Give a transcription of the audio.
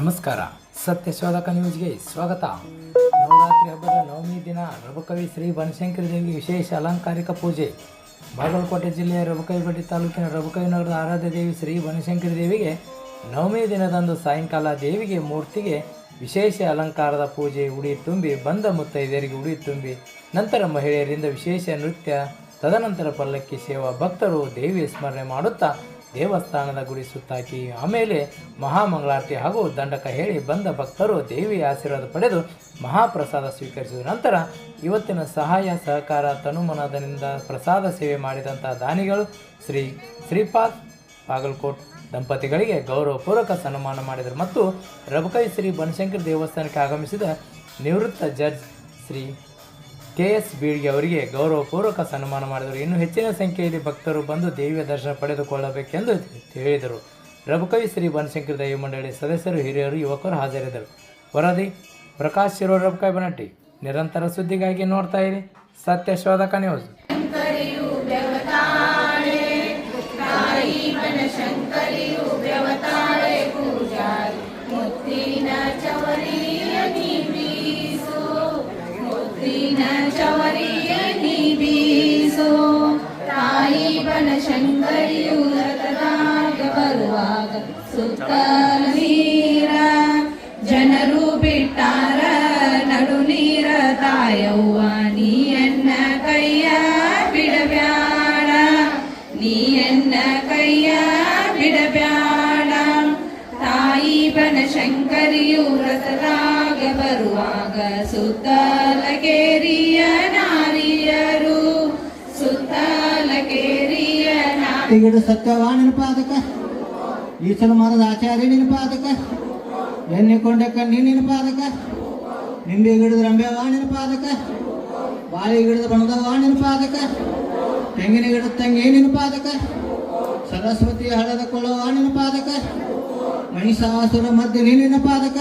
ನಮಸ್ಕಾರ. ಸತ್ಯ ಶೋಧಕ ನ್ಯೂಸ್ಗೆ ಸ್ವಾಗತ. ನವರಾತ್ರಿ ಹಬ್ಬದ ನವಮಿ ದಿನ, ರಬಕವಿ ಶ್ರೀ ಬನಶಂಕರಿ ದೇವಿ ವಿಶೇಷ ಅಲಂಕಾರಿಕ ಪೂಜೆ. ಬಾಗಲಕೋಟೆ ಜಿಲ್ಲೆಯ ರಘುಕವಿಪಟ್ಟಿ ತಾಲೂಕಿನ ರಬಕವಿ ನಗರದ ಆರಾಧ್ಯ ದೇವಿ ಶ್ರೀ ಬನಶಂಕರಿ ದೇವಿಗೆ ನವಮಿ ದಿನದಂದು ಸಾಯಂಕಾಲ ದೇವಿಗೆ ಮೂರ್ತಿಗೆ ವಿಶೇಷ ಅಲಂಕಾರದ ಪೂಜೆ ಉಡಿ ತುಂಬಿ, ಬಂದ ಮುತ್ತೈದೆಯರಿಗೆ ಉಡಿ ತುಂಬಿ, ನಂತರ ಮಹಿಳೆಯರಿಂದ ವಿಶೇಷ ನೃತ್ಯ, ತದನಂತರ ಪಲ್ಲಕ್ಕಿ ಸೇವಾ ಭಕ್ತರು ದೇವಿಯ ಸ್ಮರಣೆ ಮಾಡುತ್ತಾ ದೇವಸ್ಥಾನದ ಗುಡಿ ಸುತ್ತಾಕಿ ಆಮೇಲೆ ಮಹಾಮಂಗಳಾರತಿ ಹಾಗೂ ದಂಡಕ ಹೇಳಿ ಬಂದ ಭಕ್ತರು ದೇವಿಯ ಆಶೀರ್ವಾದ ಪಡೆದು ಮಹಾಪ್ರಸಾದ ಸ್ವೀಕರಿಸಿದ ನಂತರ ಇವತ್ತಿನ ಸಹಾಯ ಸಹಕಾರ ತನುಮನದಿಂದ ಪ್ರಸಾದ ಸೇವೆ ಮಾಡಿದಂಥ ದಾನಿಗಳು ಶ್ರೀ ಶ್ರೀಪಾದ್ ಬಾಗಲಕೋಟ್ ದಂಪತಿಗಳಿಗೆ ಗೌರವಪೂರ್ವಕ ಸನ್ಮಾನ ಮಾಡಿದರು ಮತ್ತು ರಬಕೈ ಶ್ರೀ ಬನಶಂಕರಿ ದೇವಸ್ಥಾನಕ್ಕೆ ಆಗಮಿಸಿದ ನಿವೃತ್ತ judge Shri K S Beelge ಅವರಿಗೆ ಗೌರವಪೂರ್ವಕ ಸನ್ಮಾನ ಮಾಡಿದರು. ಇನ್ನು ಹೆಚ್ಚಿನ ಸಂಖ್ಯೆಯಲ್ಲಿ ಭಕ್ತರು ಬಂದು ದೇವಿಯ ದರ್ಶನ ಪಡೆದುಕೊಳ್ಳಬೇಕೆಂದು ಹೇಳಿದರು. ರಘುಕವಿ ಶ್ರೀ ಬನಶಂಕರಿ ದೈವ ಮಂಡಳಿ ಸದಸ್ಯರು, ಹಿರಿಯರು, ಯುವಕರು ಹಾಜರಿದ್ದರು. ವರದಿ, ಪ್ರಕಾಶ್ ಶಿರೋ ರಬಕೈ ಬನಟ್ಟಿ. ನಿರಂತರ ಸುದ್ದಿಗಾಗಿ ನೋಡ್ತಾ ಇರಿ. ಸತ್ಯ ಶೋಧಕ ನ್ಯೂಸ್. ಮುತ್ತಿನ ಚವರಿಯನಿ ಬೀಸೋ ತಾಯಿ ಬನಶಂಕರಿಯು ರಥದಾಗ ಬರುವಾಗ ಸುತ್ತಲ ನೀರ, ಜನರು ಬಿಟ್ಟಾರ, ನಡು ನೀರ ತಾಯವ್ವ ನೀಯನ್ನ ಬನಶಂಕರಿಯು ರಥದಾಗ ಬರುವಾಗ ಸುತ್ತಲ ಕೇರಿಯ ನಾರಿಯರು ಸುತ್ತಲ ಕೇರಿಯ ನಾ ಸತ್ಯವಾ ನೆನಪಾದಕ ಪಾದಕ ಈಸಲ ಮರದ ಆಚಾರ್ಯ ಪಾದಕ ಎಣ್ಣೆ ಕೊಂಡಕ್ಕ ನೀನಿನ ಪಾದಕ ನಿಂಬೆ ಗಿಡದ ರಂಬೆ ವಾಣಿನ ಪಾದಕ ಬಾಳೆ ಗಿಡದ ಬಣದ ವಾಣಿನ ಪಾದಕ ತೆಂಗಿನ ಗಿಡದ ತಂಗೇನಿನ ಪಾದಕ ಸರಸ್ವತಿ ಹಳದ ಕೊಳ ವಾಣಿನ ಪಾದಕ ಮಹಿಷಾಸುರ ಮಧ್ಯ ನೀನೇನಪ್ಪ ಪಾದಕ.